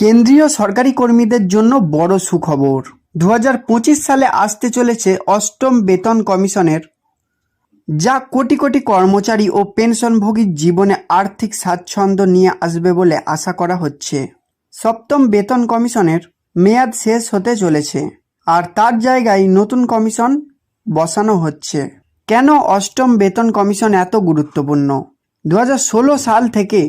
কেন্দ্রীয় সরকারি কর্মীদের জন্য বড় সুখবর। দু হাজার পঁচিশ সালে আসতে চলেছে অষ্টম বেতন কমিশনের। যা কোটি কোটি কর্মচারী ও পেনশনভোগীর জীবনে আর্থিক স্বাচ্ছন্দ্য নিয়ে আসবে বলে আশা করা হচ্ছে। সপ্তম বেতন কমিশনের মেয়াদ শেষ হতে চলেছে আর তার জায়গায় নতুন কমিশন বসানো হচ্ছে। কেন অষ্টম বেতন কমিশন এত গুরুত্বপূর্ণ? দু হাজার ষোলো সাল থেকে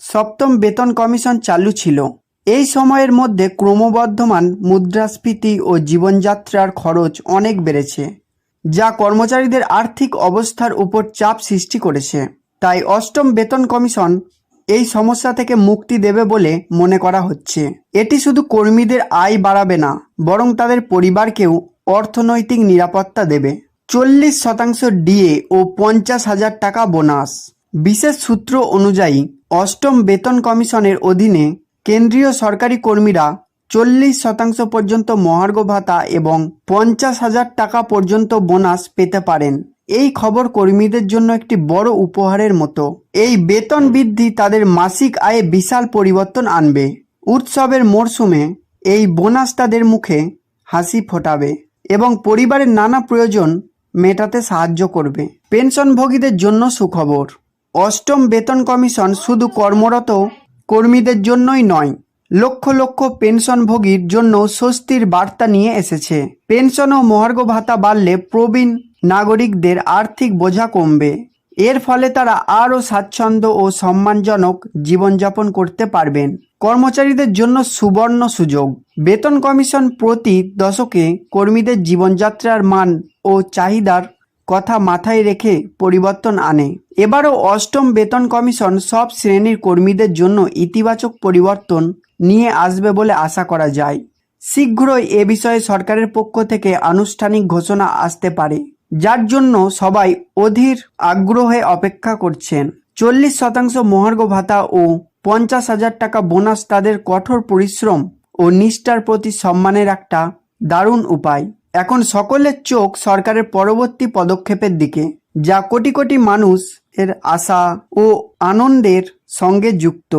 সপ্তম বেতন কমিশন চালু ছিল। এই সময়ের মধ্যে ক্রমবর্ধমান মুদ্রাস্ফীতি ও জীবনযাত্রার খরচ অনেক বেড়েছে, যা কর্মচারীদের আর্থিক অবস্থার উপর চাপ সৃষ্টি করেছে। তাই অষ্টম বেতন কমিশন এই সমস্যা থেকে মুক্তি দেবে বলে মনে করা হচ্ছে। এটি শুধু কর্মীদের আয় বাড়াবে না, বরং তাদের পরিবারকেও অর্থনৈতিক নিরাপত্তা দেবে। চল্লিশ শতাংশ ডিএ ও পঞ্চাশ হাজার টাকা বোনাস। বিশেষ সূত্র অনুযায়ী, অষ্টম বেতন কমিশনের অধীনে কেন্দ্রীয় সরকারি কর্মীরা চল্লিশ শতাংশ পর্যন্ত মহার্ঘ ভাতা এবং পঞ্চাশ হাজার টাকা পর্যন্ত বোনাস পেতে পারেন। এই খবর কর্মীদের জন্য একটি বড় উপহারের মতো। এই বেতন বৃদ্ধি তাদের মাসিক আয়ে বিশাল পরিবর্তন আনবে। উৎসবের মরশুমে এই বোনাস তাদের মুখে হাসি ফোটাবে এবং পরিবারের নানা প্রয়োজন মেটাতে সাহায্য করবে। পেনশনভোগীদের জন্য সুখবর। অষ্টম বেতন কমিশন শুধু কর্মরত কর্মীদের জন্যই নয়, লক্ষ লক্ষ পেনশনভোগীর জন্য স্বস্তির বার্তা নিয়ে এসেছে। পেনশন ও মহার্ঘ ভাতা বাড়লে প্রবীণ নাগরিকদের আর্থিক বোঝা কমবে। এর ফলে তারা আরও স্বাচ্ছন্দ্য ও সম্মানজনক জীবনযাপন করতে পারবেন। কর্মচারীদের জন্য সুবর্ণ সুযোগ। বেতন কমিশন প্রতি দশকে কর্মীদের জীবনযাত্রার মান ও চাহিদার কথা মাথায় রেখে পরিবর্তন আনে। এবারও অষ্টম বেতন কমিশন সব শ্রেণির কর্মীদের জন্য ইতিবাচক পরিবর্তন নিয়ে আসবে বলে আশা করা যায়। শীঘ্রই এ বিষয়ে সরকারের পক্ষ থেকে আনুষ্ঠানিক ঘোষণা আসতে পারে, যার জন্য সবাই অধীর আগ্রহে অপেক্ষা করছেন। চল্লিশ শতাংশ মহার্ঘ ভাতা ও পঞ্চাশ হাজার টাকা বোনাস তাদের কঠোর পরিশ্রম ও নিষ্ঠার প্রতি সম্মানের একটা দারুণ উপায়। এখন সকলের চোখ সরকারের পরবর্তী পদক্ষেপের দিকে, যা কোটি কোটি মানুষ এর আশা ও আনন্দের সঙ্গে যুক্ত।